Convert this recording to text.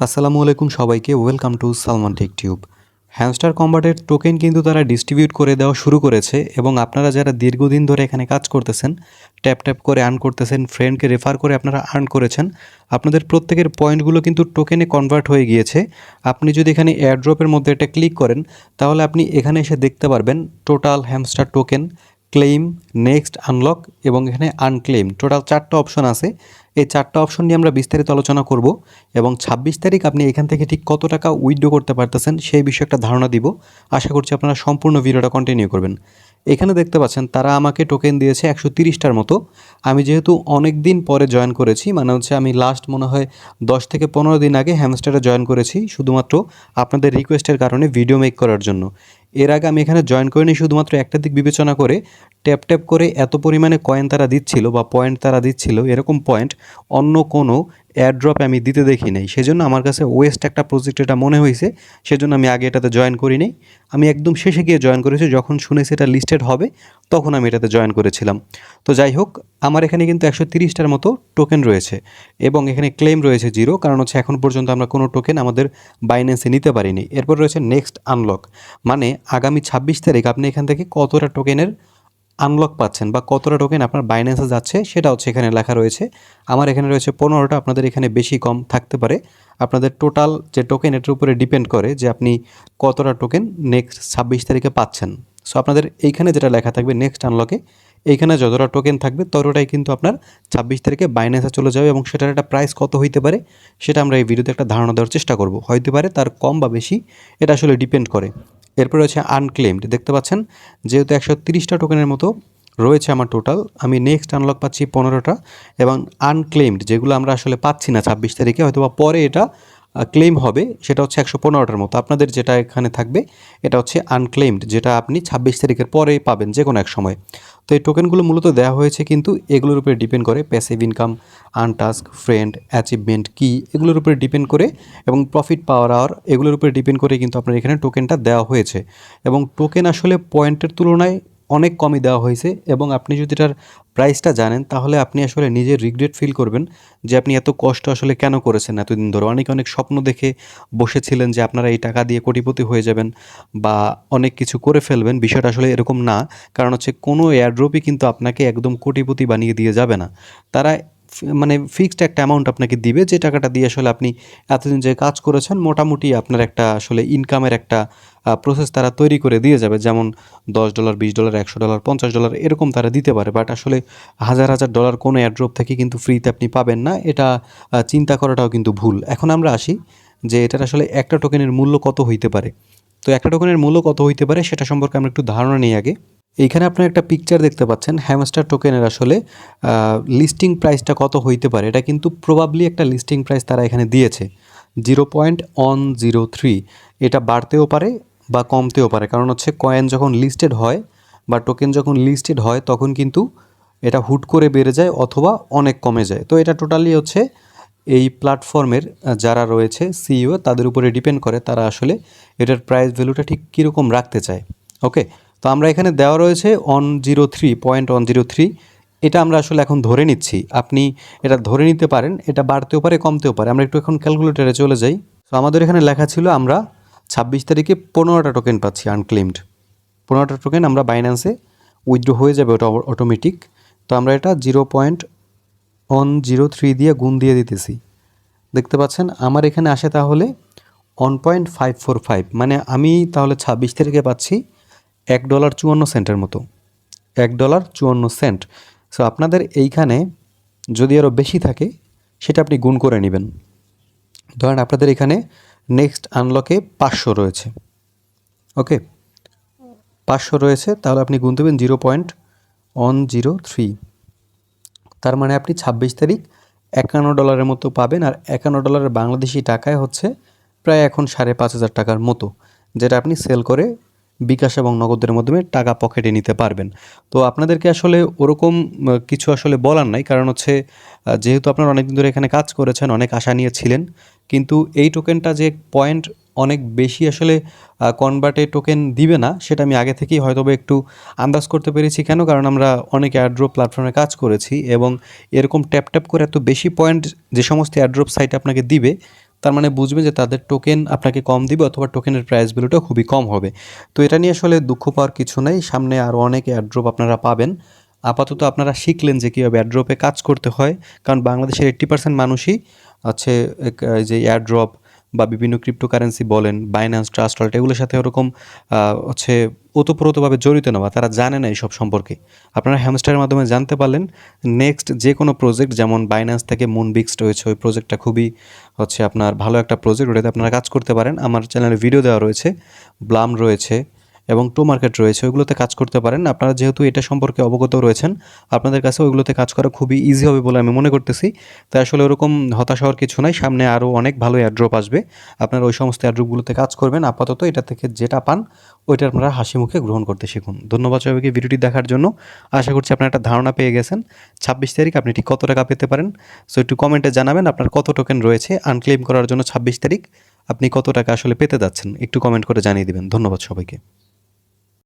আসসালামু আলাইকুম সবাইকে, welcome to Salman tech tube. Hamster কম্বাটের token কিন্তু তারা ডিস্ট্রিবিউট করে দেওয়া শুরু করেছে এবং আপনারা যারা দীর্ঘদিন ধরে এখানে কাজ করতেছেন, ট্যাপ ট্যাপ করে আর্ন করতেছেন ফ্রেন্ডকে রেফার করে আপনারা আর্ন করেছেন, আপনাদের প্রত্যেকের পয়েন্টগুলো কিন্তু টোকেনে কনভার্ট হয়ে গিয়েছে। আপনি যদি এখানে এয়ারড্রপের মধ্যে এটা ক্লিক করেন, তাহলে আপনি এখানে এসে দেখতে পারবেন total hamster token claim next unlock এবং এখানে আনক্লেম টোটাল চারটা অপশন আছে। এই চারটা অপশন নিয়ে আমরা বিস্তারিত আলোচনা করব এবং ছাব্বিশ তারিখ আপনি এখান থেকে ঠিক কত টাকা উইথড্র করতে পারতেছেন সেই বিষয়ে একটা ধারণা দিব। আশা করছি আপনারা সম্পূর্ণ ভিডিওটা কন্টিনিউ করবেন। এখানে দেখতে পাচ্ছেন, তারা আমাকে টোকেন দিয়েছে একশো তিরিশটার মতো। আমি যেহেতু অনেক দিন পরে জয়েন করেছি মানে হচ্ছে আমি লাস্ট মনে হয় দশ থেকে পনেরো দিন আগে হ্যামস্টারে জয়েন করেছি, শুধুমাত্র আপনাদের রিকোয়েস্টের কারণে ভিডিও মেক করার জন্য। এর আগে আমি এখানে জয়েন করিনি, শুধুমাত্র একটা দিক বিবেচনা করে ট্যাপ ট্যাপ করে এত পরিমাণে কয়েন তারা দিচ্ছিল বা পয়েন্ট তারা দিচ্ছিল, এরকম পয়েন্ট অন্য কোনো এয়ারড্রপে আমি দিতে দেখি নাই। সেজন্য আমার কাছে ওয়েস্ট একটা প্রজেক্ট এটা মনে হয়েছে, সেজন্য আমি আগে এটাতে জয়েন করি নাই। আমি একদম শেষে গিয়ে জয়েন করেছি, যখন শুনেছি এটা লিস্টেড হবে, তখন আমি এটাতে জয়েন করেছিলাম। তো যাই হোক, আমার এখানে কিন্তু একশো তিরিশটার মতো টোকেন রয়েছে এবং এখানে ক্লেম রয়েছে জিরো কারণ হচ্ছে এখন পর্যন্ত আমরা কোনো টোকেন আমাদের বাইন্যান্সে নিতে পারিনি। এরপর রয়েছে নেক্সট আনলক মানে আগামী ছাব্বিশ তারিখ আপনি এখান থেকে কতটা টোকেনের আনলক পাচ্ছেন বা কতটা টোকেন আপনার বাইন্যান্সে যাচ্ছে সেটা হচ্ছে এখানে লেখা রয়েছে। আমার এখানে রয়েছে পনেরোটা, আপনাদের এখানে বেশি কম থাকতে পারে। আপনাদের টোটাল যে টোকেন এটার উপরে ডিপেন্ড করে যে আপনি কতটা টোকেন নেক্সট ছাব্বিশ তারিখে পাচ্ছেন। সো আপনাদের এইখানে যেটা লেখা থাকবে নেক্সট আনলকে এইখানে যতটা টোকেন থাকবে ততটাই কিন্তু আপনার ছাব্বিশ তারিখে বাইন্যান্সে চলে যাবে এবং সেটার একটা প্রাইস কত হইতে পারে সেটা আমরা এই ভিডিওতে একটা ধারণা দেওয়ার চেষ্টা করব। হইতে পারে তার কম বা বেশি, এটা আসলে ডিপেন্ড করে। এরপর রয়েছে আনক্লেমড দেখতে পাচ্ছেন? যেহেতু একশো তিরিশটা টোকেনের মতো রয়েছে আমার টোটাল আমি নেক্সট আনলক পাচ্ছি পনেরোটা এবং আনক্লেমড যেগুলো আমরা আসলে পাচ্ছি না ছাব্বিশ তারিখে হয়তো বা পরে এটা ক্লেম হবে, সেটা হচ্ছে একশো পনেরোটার মতো। আপনাদের যেটা এখানে থাকবে, এটা হচ্ছে আনক্লেমড যেটা আপনি ছাব্বিশ তারিখের পরে পাবেন যে কোনো এক সময়। তো এই টোকেনগুলো মূলত দেওয়া হয়েছে কিন্তু এগুলোর উপরে ডিপেন্ড করে প্যাসিভ ইনকাম আনটাস্ক ফ্রেন্ড অ্যাচিভমেন্ট কি এগুলোর উপরে ডিপেন্ড করে এবং প্রফিট পাওয়ার আওয়ার এগুলোর উপরে ডিপেন্ড করে কিন্তু আপনার এখানে টোকেনটা দেওয়া হয়েছে। এবং টোকেন আসলে পয়েন্টের তুলনায় অনেক কমই দেওয়া হয়েছে এবং আপনি যদি এটার প্রাইসটা জানেন, তাহলে আপনি আসলে নিজে রিগ্রেট ফিল করবেন যে আপনি এত কষ্ট আসলে কেন করেছেন এতদিন ধরে। অনেকে অনেক স্বপ্ন দেখে বসেছিলেন যে আপনারা এই টাকা দিয়ে কোটিপতি হয়ে যাবেন বা অনেক কিছু করে ফেলবেন। বিষয়টা আসলে এরকম না, কারণ হচ্ছে কোনো এয়ারড্রপই কিন্তু আপনাকে একদম কোটিপতি বানিয়ে দিয়ে যাবে না। তারা মানে ফিক্সড একটা অ্যামাউন্ট আপনাকে দিবে, যে টাকাটা দিয়ে আসলে আপনি এতদিন যে কাজ করেছেন, মোটামুটি আপনার একটা আসলে ইনকামের একটা প্রসেস তারা তৈরি করে দিয়ে যাবে। যেমন দশ ডলার বিশ ডলার একশো ডলার পঞ্চাশ ডলার এরকম তারা দিতে পারে। বাট আসলে হাজার হাজার ডলার কোনো এয়ারড্রপ থেকে কিন্তু ফ্রিতে আপনি পাবেন না। এটা চিন্তা করাটাও কিন্তু ভুল। এখন আমরা আসি যে এটার আসলে একটা টোকেনের মূল্য কত হইতে পারে। তো একটা টোকেনের মূল্য কত হইতে পারে সেটা সম্পর্কে আমরা একটু ধারণা নিই আগে। এইখানে আপনারা একটা পিকচার দেখতে পাচ্ছেন হ্যামস্টার টোকেনের আসলে লিস্টিং প্রাইসটা কত হইতে পারে, এটা কিন্তু প্রবাবলি একটা লিস্টিং প্রাইস তারা এখানে দিয়েছে। Zero point one zero three এটা বাড়তেও পারে বা কমতেও পারে, কারণ হচ্ছে কয়েন যখন লিস্টেড হয় বা টোকেন যখন লিস্টেড হয়, তখন কিন্তু এটা হুট করে বেড়ে যায় অথবা অনেক কমে যায়। তো এটা টোটালি হচ্ছে এই প্ল্যাটফর্মের যারা রয়েছে সিইও তাদের উপরে ডিপেন্ড করে তারা আসলে এটার প্রাইস ভ্যালুটা ঠিক কীরকম রাখতে চায়। ওকে তো আমরা এখানে দেওয়া রয়েছে one zero three point one zero three এটা আমরা আসলে এখন ধরে নিচ্ছি। আপনি এটা ধরে নিতে পারেন, এটা বাড়তেও পারে, কমতেও পারে। আমরা একটু এখন ক্যালকুলেটারে চলে যাই। তো আমাদের এখানে লেখা ছিল, আমরা ছাব্বিশ তারিখে পনেরোটা টোকেন পাচ্ছি আনক্লেমড পনেরোটা টোকেন আমরা বাইন্যান্সে উইথড্র হয়ে যাবে ওটা অটোমেটিক তো আমরা এটা zero point one zero three দিয়ে গুণ দিয়ে দিতেছি। দেখতে পাচ্ছেন, আমার এখানে আসে তাহলে one point five four five মানে আমি তাহলে ছাব্বিশ তারিখে পাচ্ছি এক ডলার চুয়ান্ন সেন্টের মতো। এক ডলার চুয়ান্ন সেন্ট। সো আপনাদের এইখানে যদি আরও বেশি থাকে, সেটা আপনি গুণ করে নেবেন। ধরেন আপনাদের এখানে নেক্সট আনলকে পাঁচশো রয়েছে। ওকে? পাঁচশো রয়েছে, তাহলে আপনি গুণ দেবেন zero point one zero three. তার মানে আপনি ছাব্বিশ তারিখ একান্ন ডলারের মতো পাবেন, আর একান্ন ডলারের বাংলাদেশি টাকায় হচ্ছে প্রায় এখন সাড়ে পাঁচ হাজার টাকার মতো, যেটা আপনি সেল করে বিকাশ এবং নগদের মাধ্যমে টাকা পকেটে নিতে পারবেন। তো আপনাদেরকে আসলে ওরকম কিছু আসলে বলার নাই। কারণ হচ্ছে যেহেতু আপনারা অনেকদিন ধরে এখানে কাজ করেছেন, অনেক আশা নিয়ে ছিলেন, কিন্তু এই টোকেনটা যে পয়েন্ট অনেক বেশি আসলে কনভার্টে টোকেন দিবে না, সেটা আমি আগে থেকেই হয়তো একটু আন্দাজ করতে পেরেছি। কেন? কারণ আমরা অনেক অ্যাড্রপ প্ল্যাটফর্মে কাজ করেছি এবং এরকম ট্যাপ ট্যাপ করে এত বেশি পয়েন্ট যে সমস্ত অ্যাড্রপ সাইট আপনাকে দিবে তার মানে বুঝবে যে তাদের টোকেন আপনাকে কম দিবে অথবা টোকেনের প্রাইস ভ্যালুটা খুবই কম হবে। তো এটা নিয়ে আসলে দুঃখ পাওয়ার কিছু নেই। সামনে আরও অনেক অ্যাড্রপ আপনারা পাবেন। আপাতত আপনারা শিখলেন যে কীভাবে অ্যাড্রপে কাজ করতে হয়। কারণ বাংলাদেশের এইট্টি পার্সেন্ট মানুষই আছে যে অ্যাড্রপ বা বিভিন্ন ক্রিপ্টোকারেন্সি বলেন বাইন্যান্স ট্রাস্ট ওয়ালেট এগুলোর সাথে ওরকম হচ্ছে ওতপ্রোতভাবে জড়িত না বা তারা জানে না এইসব সম্পর্কে। আপনারা হ্যামস্টারের মাধ্যমে জানতে পারলেন নেক্সট যে কোনো প্রজেক্ট যেমন বাইন্যান্স থেকে মুনবিক্সড হয়েছে, ওই প্রজেক্টটা খুবই, হচ্ছে আপনার ভালো একটা প্রজেক্ট ওটাতে আপনারা কাজ করতে পারেন। আমার চ্যানেলে ভিডিও দেওয়া রয়েছে ব্লাম রয়েছে এবং টু মার্কেট রয়েছে, ওইগুলোতে কাজ করতে পারেন। আপনারা যেহেতু এটা সম্পর্কে অবগত রয়েছেন, আপনাদের কাছে ওইগুলোতে কাজ করা খুবই ইজি হবে বলে আমি মনে করতেছি। তাই আসলে ওরকম হতাশ হওয়ার কিছু নাই, সামনে আরও অনেক ভালো অ্যাড্রপ আসবে। আপনারা ওই সমস্ত অ্যাড্রপগুলোতে কাজ করবেন, আপাতত এটা থেকে যেটা পান, ওইটা আপনারা হাসি মুখে গ্রহণ করতে শিখুন। ধন্যবাদ সবাইকে ভিডিওটি দেখার জন্য। আশা করছি আপনারা একটা ধারণা পেয়ে গেছেন। ছাব্বিশ তারিখ আপনি ঠিক কত টাকা পেতে পারেন? সো একটু কমেন্টে জানাবেন, আপনার কত টোকেন রয়েছে? আনক্লেম করার জন্য ছাব্বিশ তারিখ আপনি কত টাকা আসলে পেতে যাচ্ছেন? একটু কমেন্ট করে জানিয়ে দেবেন। ধন্যবাদ সবাইকে।